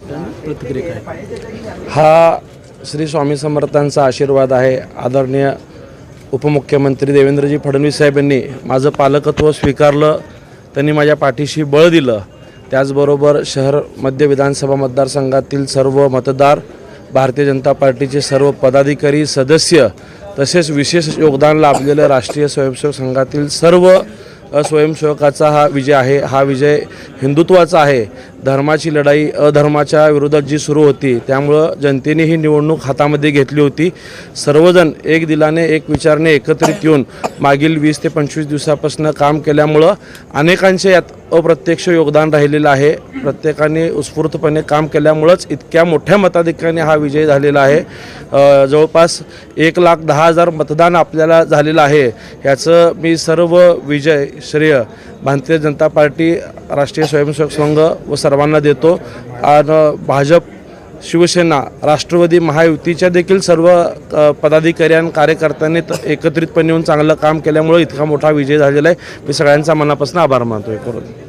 प्रतिक्रिया काय? हा श्री स्वामी समर्थांचा आशीर्वाद आहे. आदरणीय उपमुख्यमंत्री देवेंद्रजी फडणवीस साहेब यांनी माझं पालकत्व स्वीकारलं त्यांनी माझ्या पाठीशी बळ दिलं. त्याचबरोबर शहर मध्य विधानसभा मतदारसंघातील सर्व मतदार भारतीय जनता पार्टीचे सर्व पदाधिकारी सदस्य तसेच विशेष योगदान लाभलेलं राष्ट्रीय स्वयंसेवक संघातील सर्व स्वयंसेवकाचा हा विजय आहे. हा विजय हिंदुत्वाचा आहे. धर्माची लढाई अधर्माच्या विरोधात जी सुरू होती त्यामुळं जनतेने ही निवडणूक हातामध्ये घेतली होती. सर्वजण एक दिलाने एक विचारने एकत्रित येऊन मागील वीस ते पंचवीस दिवसापासून काम केल्यामुळं अनेकांचे यात अप्रत्यक्ष योगदान राहिलेलं आहे. प्रत्येकाने उत्स्फूर्तपणे काम केल्यामुळंच इतक्या मोठ्या मताधिक्याने हा विजय झालेला आहे. जवळपास एक लाख दहा हजार मतदान आपल्याला झालेलं आहे. याचं मी सर्व विजय श्रेय भारतीय जनता पार्टी राष्ट्रीय स्वयंसेवक संघ व सर्वांना देतो. आणि भाजप शिवसेना राष्ट्रवादी महायुतीच्या देखील सर्व पदाधिकारी आणि कार्यकर्त्यांनी एकत्रितपणे येऊन चांगलं काम केल्यामुळे इतका मोठा विजय झालेला आहे. मी सगळ्यांचा मनापासून आभार मानतोय. करून